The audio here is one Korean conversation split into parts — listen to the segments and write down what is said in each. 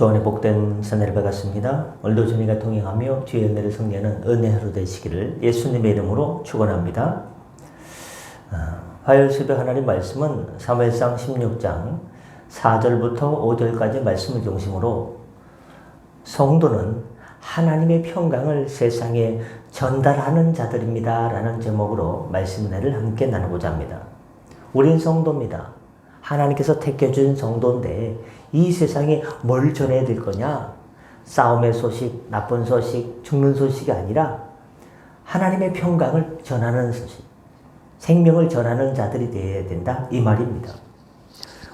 주원의 복된 선혜를 받았습니다. 오늘도 주님과 동행하며 주의 은혜를 성리하는 은혜 하루 되시기를 예수님의 이름으로 축원합니다. 아, 화요일 새벽 하나님 말씀은 사무엘상 16장 4절부터 5절까지 말씀을 중심으로 성도는 하나님의 평강을 세상에 전달하는 자들입니다. 라는 제목으로 말씀 은혜를 함께 나누고자 합니다. 우린 성도입니다. 하나님께서 택해준 성도인데 이 세상에 뭘 전해야 될 거냐? 싸움의 소식, 나쁜 소식, 죽는 소식이 아니라 하나님의 평강을 전하는 소식, 생명을 전하는 자들이 되어야 된다. 이 말입니다.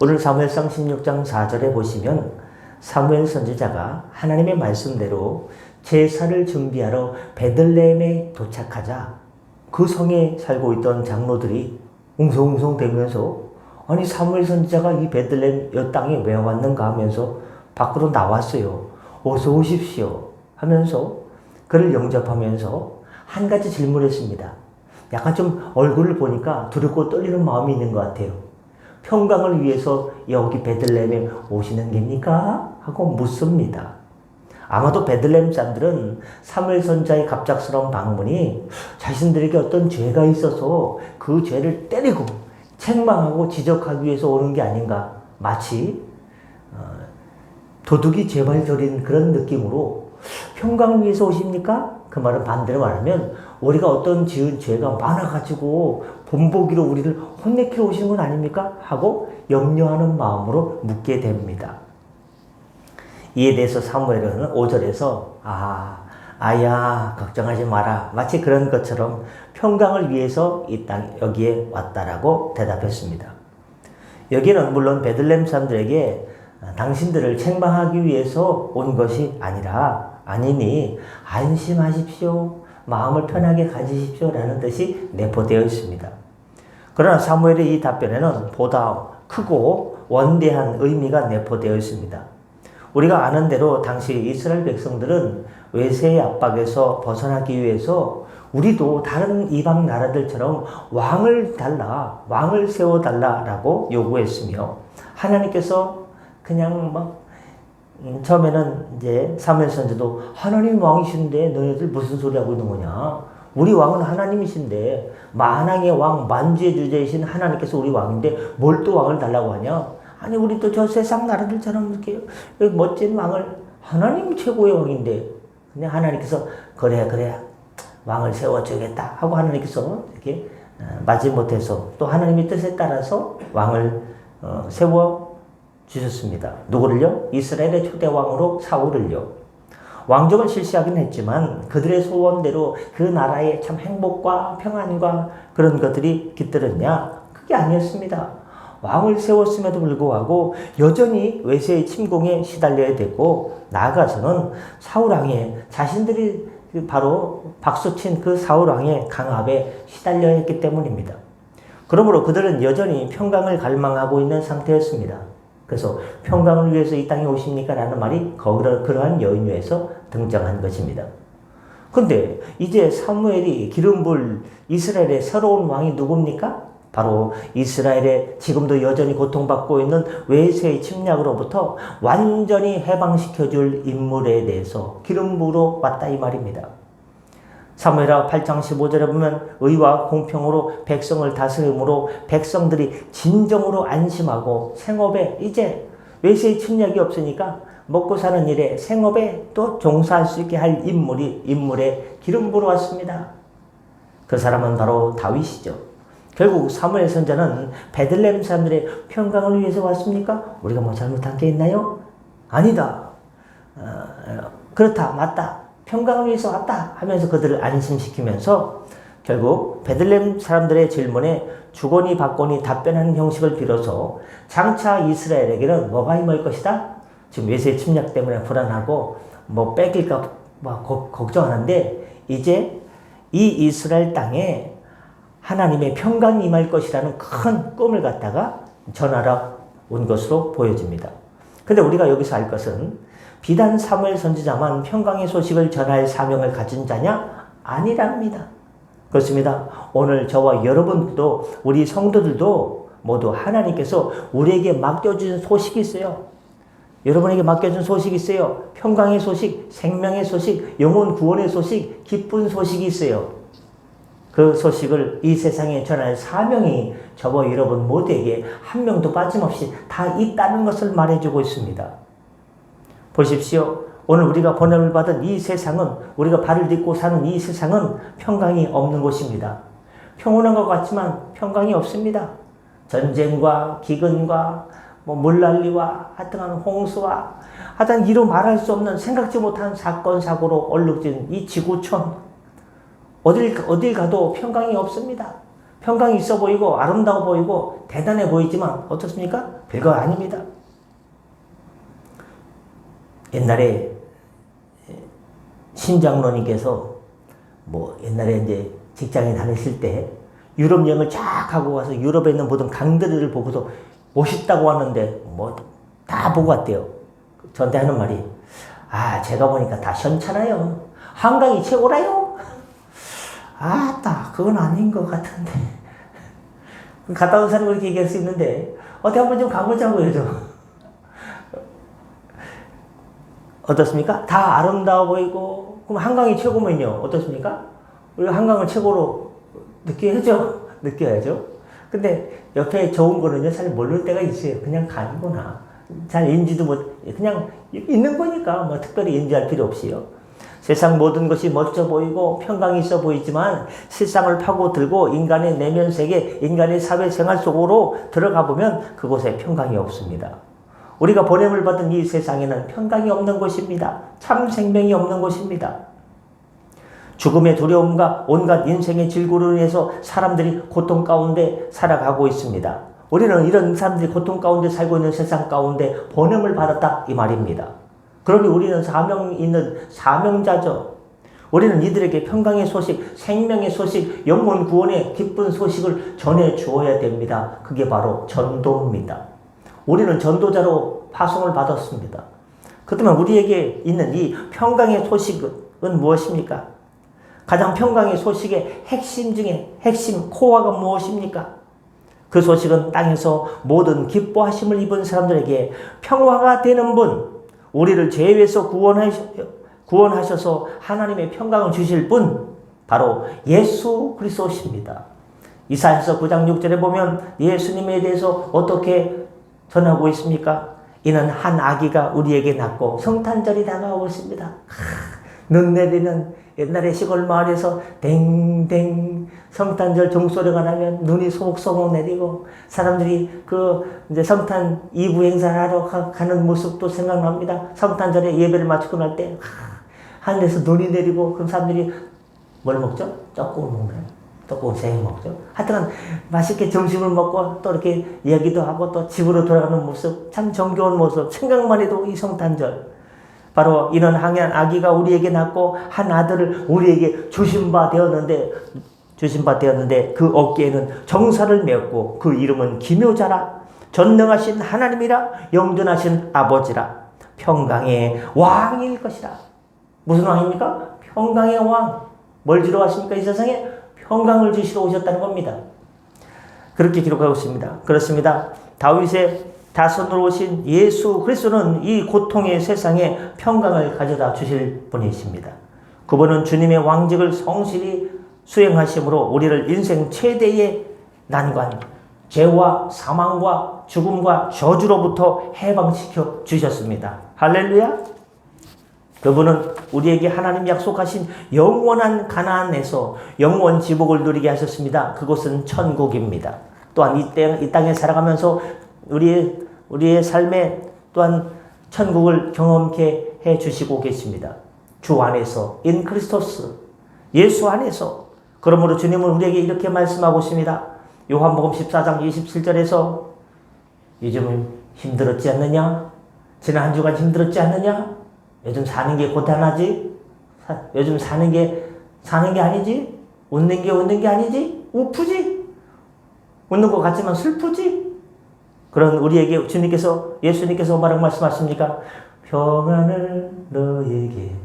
오늘 사무엘상 16장 4절에 보시면 사무엘 선지자가 하나님의 말씀대로 제사를 준비하러 베들레헴에 도착하자 그 성에 살고 있던 장로들이 웅성웅성 대면서 아니 사무엘 선지자가 이 베들레헴 여 땅에 왜 왔는가 하면서 밖으로 나왔어요. 어서 오십시오 하면서 그를 영접하면서 한 가지 질문했습니다. 약간 좀 얼굴을 보니까 두렵고 떨리는 마음이 있는 것 같아요. 평강을 위해서 여기 베들레헴에 오시는 겁니까? 하고 묻습니다. 아마도 베들레헴 사람들은 사무엘 선자의 갑작스러운 방문이 자신들에게 어떤 죄가 있어서 그 죄를 때리고 책망하고 지적하기 위해서 오는 게 아닌가. 마치 어, 도둑이 제발 저린 그런 느낌으로 평강을 위해서 오십니까? 그 말은 반대로 말하면 우리가 어떤 지은 죄가 많아가지고 본보기로 우리를 혼내키러 오시는 건 아닙니까? 하고 염려하는 마음으로 묻게 됩니다. 이에 대해서 사무엘은 5절에서 아 아야 걱정하지 마라 마치 그런 것처럼 평강을 위해서 이 땅 여기에 왔다라고 대답했습니다. 여기는 물론 베들렘 사람들에게 당신들을 책망하기 위해서 온 것이 아니라 아니니 안심하십시오. 마음을 편하게 가지십시오라는 뜻이 내포되어 있습니다. 그러나 사무엘의 이 답변에는 보다 크고 원대한 의미가 내포되어 있습니다. 우리가 아는 대로 당시 이스라엘 백성들은 외세의 압박에서 벗어나기 위해서 우리도 다른 이방 나라들처럼 왕을 달라, 왕을 세워달라라고 요구했으며 하나님께서 그냥 막 음, 처음에는 이제 사무엘 선지도 하나님 왕이신데 너희들 무슨 소리 하고 있는 거냐? 우리 왕은 하나님이신데 만왕의 왕 만주의 주제이신 하나님께서 우리 왕인데 뭘 또 왕을 달라고 하냐? 아니 우리도 저 세상 나라들처럼 이렇게 멋진 왕을 하나님 최고의 왕인데 그냥 하나님께서 그래 그래 왕을 세워주겠다 하고 하나님께서 이렇게 어, 마지못해서 또 하나님의 뜻에 따라서 왕을 어, 세워 주셨습니다. 누구를요? 이스라엘의 초대 왕으로 사울을요. 왕정을 실시하긴 했지만 그들의 소원대로 그 나라에 참 행복과 평안과 그런 것들이 깃들었냐? 그게 아니었습니다. 왕을 세웠음에도 불구하고 여전히 외세의 침공에 시달려야 되고 나아가서는 사울왕의 자신들이 바로 박수친 그 사울왕의 강압에 시달려야 했기 때문입니다. 그러므로 그들은 여전히 평강을 갈망하고 있는 상태였습니다. 그래서 평강을 위해서 이 땅에 오십니까? 라는 말이 그러한 여인유에서 등장한 것입니다. 근데 이제 사무엘이 기름 불 이스라엘의 새로운 왕이 누굽니까? 바로 이스라엘에 지금도 여전히 고통받고 있는 외세의 침략으로부터 완전히 해방시켜줄 인물에 대해서 기름 부로 왔다 이 말입니다. 사무엘하 8장 15절에 보면 의와 공평으로 백성을 다스림으로 백성들이 진정으로 안심하고 생업에 이제 외세의 침략이 없으니까 먹고 사는 일에 생업에 또 종사할 수 있게 할 인물이 인물에 기름 부어 왔습니다. 그 사람은 바로 다윗이죠. 결국 사무엘 선자는 베들레헴 사람들의 평강을 위해서 왔습니까? 우리가 뭐 잘못한 게 있나요? 아니다. 어, 어, 그렇다, 맞다. 평강을 위해서 왔다 하면서 그들을 안심시키면서 결국 베들레헴 사람들의 질문에 주거니 받거니 답변하는 형식을 빌어서 장차 이스라엘에게는 뭐가 임할 것이다? 지금 외세 침략 때문에 불안하고 뭐 뺏길까 뭐 걱정하는데 이제 이 이스라엘 땅에 하나님의 평강이 임할 것이라는 큰 꿈을 갖다가 전하러 온 것으로 보여집니다. 근데 우리가 여기서 알 것은 비단 사무엘 선지자만 평강의 소식을 전할 사명을 가진 자냐? 아니랍니다. 그렇습니다. 오늘 저와 여러분도 우리 성도들도 모두 하나님께서 우리에게 맡겨주신 소식이 있어요. 여러분에게 맡겨준 소식이 있어요. 평강의 소식, 생명의 소식, 영혼 구원의 소식, 기쁜 소식이 있어요. 그 소식을 이 세상에 전할 사명이 저와 여러분 모두에게 한 명도 빠짐없이 다 있다는 것을 말해주고 있습니다. 보십시오. 오늘 우리가 번역을 받은 이 세상은 우리가 발을 딛고 사는 이 세상은 평강이 없는 곳입니다. 평온한 것 같지만 평강이 없습니다. 전쟁과 기근과 뭐 물난리와 하여튼간 홍수와 하여튼 이루 말할 수 없는 생각지 못한 사건 사고로 얼룩진 이 지구촌 어딜 어딜 가도 평강이 없습니다. 평강이 있어 보이고 아름다워 보이고 대단해 보이지만 어떻습니까? 별거 아닙니다. 옛날에 신장로님께서 뭐 옛날에 이제 직장에 다니실 때 유럽 여행을 쫙 하고 와서 유럽에 있는 모든 강들을 보고서 멋있다고 하는데 뭐 다 보고 왔대요. 저한테 하는 말이 아 제가 보니까 다 시원찮아요. 한강이 최고라요. 아따 그건 아닌 것 같은데. 갔다 온 사람은 그렇게 얘기할 수 있는데 어떻게 한번 좀 가보자고요 좀. 어떻습니까? 다 아름다워 보이고 그럼 한강이 최고면요. 어떻습니까? 우리가 한강을 최고로 느껴야죠. 느껴야죠. 근데 옆에 좋은 거는요 잘 모를 때가 있어요. 그냥 가는구나. 잘 인지도 못 그냥 있는 거니까 뭐 특별히 인지할 필요 없이요 세상 모든 것이 멋져 보이고 평강이 있어 보이지만 세상을 파고들고 인간의 내면 세계, 인간의 사회생활 속으로 들어가 보면 그곳에 평강이 없습니다. 우리가 보냄을 받은 이 세상에는 평강이 없는 곳입니다. 참 생명이 없는 곳입니다. 죽음의 두려움과 온갖 인생의 질구로 인해서 사람들이 고통 가운데 살아가고 있습니다. 우리는 이런 사람들이 고통 가운데 살고 있는 세상 가운데 보냄을 받았다 이 말입니다. 그러니 우리는 사명 있는 사명자죠. 우리는 이들에게 평강의 소식, 생명의 소식, 영혼 구원의 기쁜 소식을 전해 주어야 됩니다. 그게 바로 전도입니다. 우리는 전도자로 파송을 받았습니다. 그렇다면 우리에게 있는 이 평강의 소식은 무엇입니까? 가장 평강의 소식의 핵심 중에 핵심 코어가 무엇입니까? 그 소식은 땅에서 모든 기뻐하심을 입은 사람들에게 평화가 되는 분, 우리를 죄에서 구원하셔서 하나님의 평강을 주실 분, 바로 예수 그리스도십니다. 이사야서 9장 6절에 보면 예수님에 대해서 어떻게 전하고 있습니까? 이는 한 아기가 우리에게 낳고 성탄절이 다가오고 있습니다. 눈 내리는 옛날에 시골 마을에서 댕댕 성탄절 종소리가 나면 눈이 소목소목 내리고 사람들이 그 이제 성탄 이부 행사를 하러 가 는 모습도 생각납니다. 성탄절에 예배를 마치고 날 때 하늘에서 눈이 내리고 그럼 사람들이 뭘 먹죠? 떡국을 먹나요? 떡국을 생 먹죠. 하여튼 맛있게 점심을 먹고 또 이렇게 얘기도 하고 또 집으로 돌아가는 모습 참 정겨운 모습 생각만 해도 이 성탄절 바로 이런 항해한 아기가 우리에게 낳고 한 아들을 우리에게 주신 바 되었는데 주신 바 되었는데 그 어깨에는 정사를 메었고 그 이름은 기묘자라 전능하신 하나님이라 영전하신 아버지라 평강의 왕일 것이라 무슨 왕입니까? 평강의 왕. 뭘 주러 왔습니까? 이 세상에 평강을 주시러 오셨다는 겁니다. 그렇게 기록하고 있습니다. 그렇습니다. 다윗의 다선으로 오신 예수 그리스도는 이 고통의 세상에 평강을 가져다 주실 분이십니다. 그분은 주님의 왕직을 성실히 수행하심으로 우리를 인생 최대의 난관, 죄와 사망과 죽음과 저주로부터 해방시켜 주셨습니다. 할렐루야! 그분은 우리에게 하나님 약속하신 영원한 가나안에서 영원 지복을 누리게 하셨습니다. 그곳은 천국입니다. 또한 이, 땅, 이 땅에 살아가면서 우리 우리의 삶에 또한 천국을 경험케 해 주시고 계십니다. 주 안에서 인 크리스토스 예수 안에서 그러므로 주님은 우리에게 이렇게 말씀하고 있습니다. 요한복음 14장 27절에서 요즘 힘들었지 않느냐? 지난 한 주간 힘들었지 않느냐? 요즘 사는 게 고단하지? 요즘 사는 게 사는 게 아니지? 웃는 게 웃는 게 아니지? 우프지? 웃는 것 같지만 슬프지? 그런 우리에게 주님께서 예수님께서 뭐라고 말씀하십니까? 평안을 너에게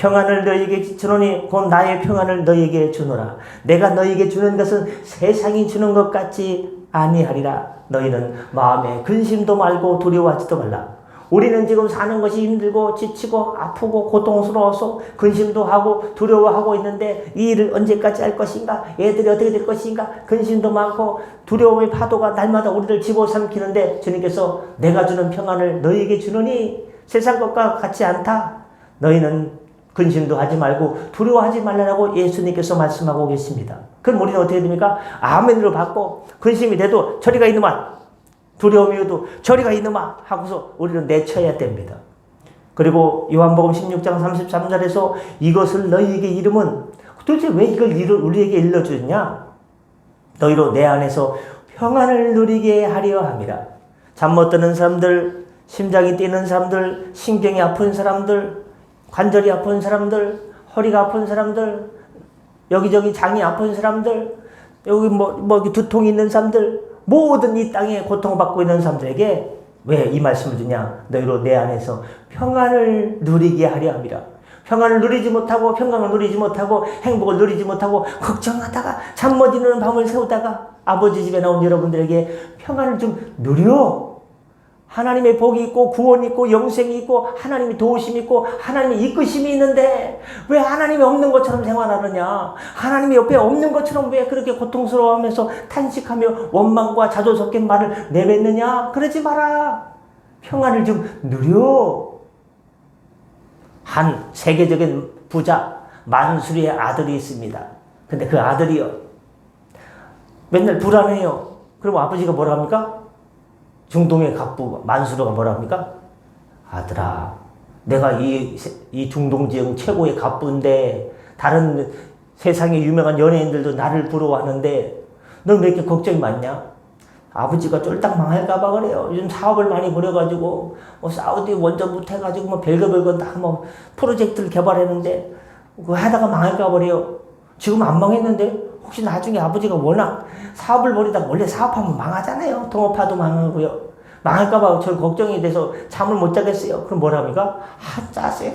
평안을 너에게 주노니 곧 나의 평안을 너에게 주노라. 내가 너에게 주는 것은 세상이 주는 것 같지 아니하리라. 너희는 마음에 근심도 말고 두려워하지도 말라. 우리는 지금 사는 것이 힘들고 지치고 아프고 고통스러워서 근심도 하고 두려워하고 있는데 이 일을 언제까지 할 것인가? 애들이 어떻게 될 것인가? 근심도 많고 두려움의 파도가 날마다 우리를 집어삼키는데 주님께서 내가 주는 평안을 너희에게 주느니 세상 것과 같지 않다. 너희는 근심도 하지 말고 두려워하지 말라고 예수님께서 말씀하고 계십니다. 그럼 우리는 어떻게 됩니까? 아멘으로 받고 근심이 돼도 저리가 이놈아 두려움이 오도 저리가 이놈아 하고서 우리는 내쳐야 됩니다. 그리고 요한복음 16장 33절에서 이것을 너희에게 이름은 도대체 왜 이걸 우리에게 일러주냐? 너희로 내 안에서 평안을 누리게 하려 함이라. 잠못 드는 사람들, 심장이 뛰는 사람들, 신경이 아픈 사람들, 관절이 아픈 사람들, 허리가 아픈 사람들, 여기저기 장이 아픈 사람들, 여기 뭐, 뭐 두통이 있는 사람들, 모든 이 땅에 고통받고 있는 사람들에게 왜 이 말씀을 주냐? 너희로 내 안에서 평안을 누리게 하려 함이라. 평안을 누리지 못하고 평강을 누리지 못하고 행복을 누리지 못하고 걱정하다가 잠 못 이루는 밤을 새우다가 아버지 집에 나온 여러분들에게 평안을 좀 누려 하나님의 복이 있고 구원이 있고 영생이 있고 하나님의 도우심이 있고 하나님의 이끄심이 있는데 왜 하나님이 없는 것처럼 생활하느냐? 하나님이 옆에 없는 것처럼 왜 그렇게 고통스러워하면서 탄식하며 원망과 자조 섞인 말을 내뱉느냐? 그러지 마라. 평안을 좀 누려. 한 세계적인 부자 만수리의 아들이 있습니다. 근데 그 아들이요. 맨날 불안해요. 그럼 아버지가 뭐라 합니까? 중동의 갑부 만수르가 뭐라 합니까? 아들아, 내가 이, 이 중동 지역 최고의 갑부인데 다른 세상에 유명한 연예인들도 나를 부러워하는데 넌 왜 이렇게 걱정이 많냐? 아버지가 쫄딱 망할까봐 그래요. 요즘 사업을 많이 벌여가지고 뭐 사우디 원전부터 해가지고 뭐 별거 별거 다 뭐 프로젝트를 개발했는데 그거 하다가 망할까 버려요. 지금 안 망했는데 혹시 나중에 아버지가 워낙 사업을 벌이다가 원래 사업하면 망하잖아요. 동업파도 망하고요. 망할까봐 저 걱정이 돼서 잠을 못 자겠어요. 그럼 뭐라 합니까? 아, 짜세.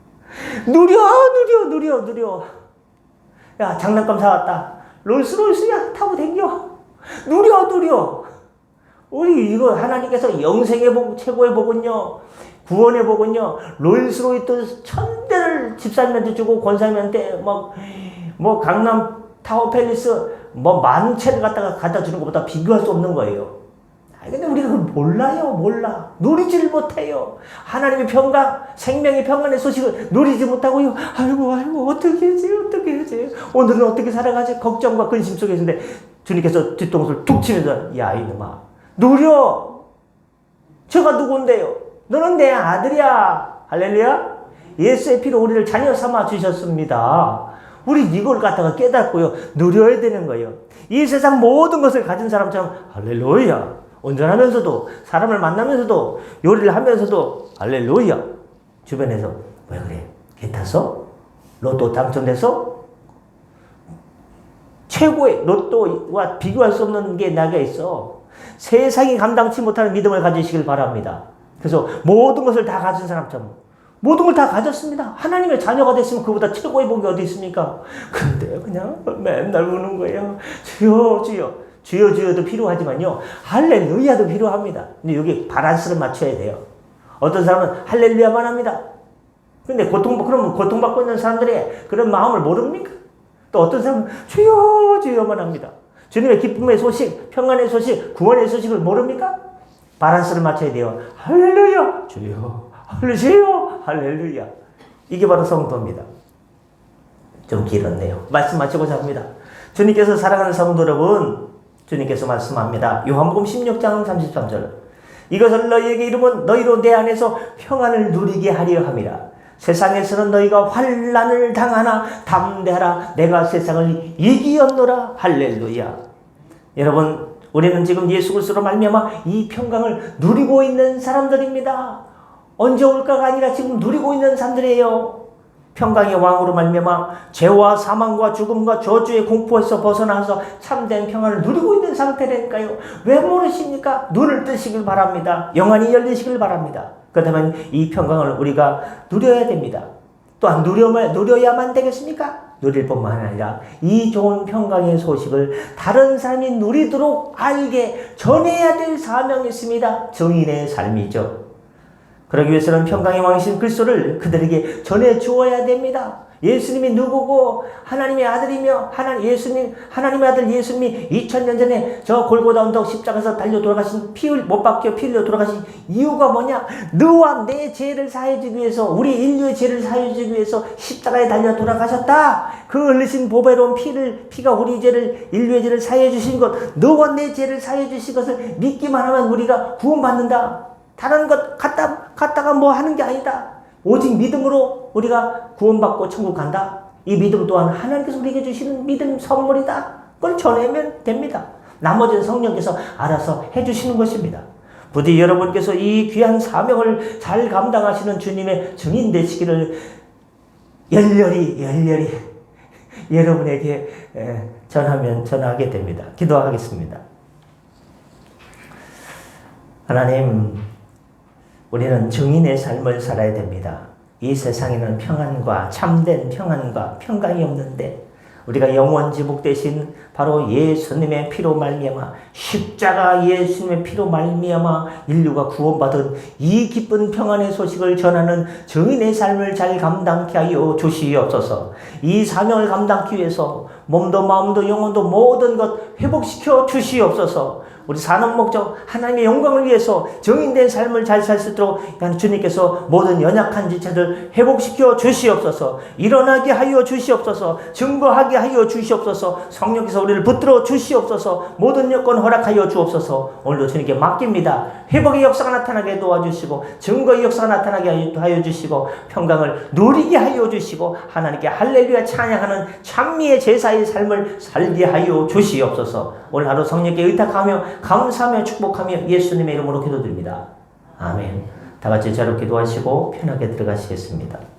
누려, 누려, 누려, 누려. 야, 장난감 사왔다. 롤스로이스야, 타고 댕겨. 누려, 누려. 우리 이거 하나님께서 영생의 복, 최고의 복은요, 구원의 복은요, 롤스로이스 천 대를 집사님한테 주고 권사님한테 막, 뭐 강남 타워 팰리스 뭐 만 채를 갖다가 갖다 주는 것보다 비교할 수 없는 거예요. 근데 우리가 그걸 몰라요, 몰라. 누리지를 못해요. 하나님의 평강, 생명의 평안의 소식을 누리지 못하고요. 아이고, 아이고, 어떻게 하지, 어떻게 하지. 오늘은 어떻게 살아가지? 걱정과 근심 속에 있는데 주님께서 뒤통수를 툭 치면서, 야, 이놈아, 누려! 저가 누군데요? 너는 내 아들이야. 할렐루야? 예수의 피로 우리를 자녀 삼아 주셨습니다. 우리 이걸 갖다가 깨닫고요. 누려야 되는 거예요. 이 세상 모든 것을 가진 사람처럼 할렐루야. 운전하면서도 사람을 만나면서도 요리를 하면서도 할렐루야. 주변에서 왜 그래? 개 탔어? 로또 당첨돼서? 최고의 로또와 비교할 수 없는 게 나가 있어. 세상이 감당치 못하는 믿음을 가지시길 바랍니다. 그래서 모든 것을 다 가진 사람처럼 모든 걸 다 가졌습니다. 하나님의 자녀가 됐으면 그보다 최고의 복이 어디 있습니까? 근데 그냥 맨날 우는 거예요. 주여, 주여. 주여, 주여도 필요하지만요. 할렐루야도 필요합니다. 근데 여기 바란스를 맞춰야 돼요. 어떤 사람은 할렐루야만 합니다. 근데 고통, 그러면 고통받고 있는 사람들의 그런 마음을 모릅니까? 또 어떤 사람은 주여, 주여만 합니다. 주님의 기쁨의 소식, 평안의 소식, 구원의 소식을 모릅니까? 바란스를 맞춰야 돼요. 할렐루야, 주여. 할렐루야, 할렐루야. 이게 바로 성도입니다. 좀 길었네요. 말씀 마치고자 합니다. 주님께서 사랑하는 성도 여러분, 주님께서 말씀합니다. 요한복음 16장 33절. 이것을 너희에게 이름은 너희로 내 안에서 평안을 누리게 하려 함이라. 세상에서는 너희가 환란을 당하나 담대하라. 내가 세상을 이기었노라. 할렐루야. 여러분, 우리는 지금 예수 그리스도로 말미암아 이 평강을 누리고 있는 사람들입니다. 언제 올까가 아니라 지금 누리고 있는 사람들이에요. 평강의 왕으로 말미암아 죄와 사망과 죽음과 저주의 공포에서 벗어나서 참된 평안을 누리고 있는 상태라니까요. 왜 모르십니까? 눈을 뜨시길 바랍니다. 영안이 열리시길 바랍니다. 그렇다면 이 평강을 우리가 누려야 됩니다. 또한 누려야, 누려야만 되겠습니까? 누릴 뿐만 아니라 이 좋은 평강의 소식을 다른 사람이 누리도록 알게 전해야 될 사명이 있습니다. 증인의 삶이죠. 그러기 위해서는 평강의 왕이신 그리스도를 그들에게 전해 주어야 됩니다. 예수님이 누구고 하나님의 아들이며 하나 예수님 하나님의 아들 예수님이 2000년 전에 저 골고다 언덕 십자가에서 달려 돌아가신 피를 못 박혀 피 흘려 돌아가신 이유가 뭐냐? 너와 내 죄를 사해 주기 위해서 우리 인류의 죄를 사해 주기 위해서 십자가에 달려 돌아가셨다. 그 흘리신 보배로운 피를 피가 우리 죄를 인류의 죄를 사해 주신 것 너와 내 죄를 사해 주신 것을 믿기만 하면 우리가 구원받는다. 다른 것 갖다 갖다가 뭐 하는 게 아니다. 오직 믿음으로 우리가 구원받고 천국 간다. 이 믿음 또한 하나님께서 우리에게 주시는 믿음 선물이다. 그걸 전하면 됩니다. 나머지는 성령께서 알아서 해주시는 것입니다. 부디 여러분께서 이 귀한 사명을 잘 감당하시는 주님의 증인 되시기를 열렬히 열렬히 여러분에게 에, 전하면 전하게 됩니다. 기도하겠습니다. 하나님, 우리는 증인의 삶을 살아야 됩니다. 이 세상에는 평안과 참된 평안과 평강이 없는데 우리가 영원 지복 대신 바로 예수님의 피로 말미암아 십자가 예수님의 피로 말미암아 인류가 구원받은 이 기쁜 평안의 소식을 전하는 증인의 삶을 잘 감당케 하여 주시옵소서. 이 사명을 감당하기 위해서 몸도 마음도 영혼도 모든 것 회복시켜 주시옵소서. 우리 사는 목적 하나님의 영광을 위해서 정인된 삶을 잘 살 수 있도록 주님께서 모든 연약한 지체들 회복시켜 주시옵소서 일어나게 하여 주시옵소서 증거하게 하여 주시옵소서 성령께서 우리를 붙들어 주시옵소서 모든 여건 허락하여 주옵소서 오늘도 주님께 맡깁니다 회복의 역사가 나타나게 도와주시고 증거의 역사가 나타나게 하여 주시고 평강을 누리게 하여 주시고 하나님께 할렐루야 찬양하는 찬미의 제사의 삶을 살게 하여 주시옵소서 오늘 하루 성령께 의탁하며 감사하며 축복하며 예수님의 이름으로 기도드립니다. 아멘. 다 같이 자로 기도하시고 편하게 들어가시겠습니다.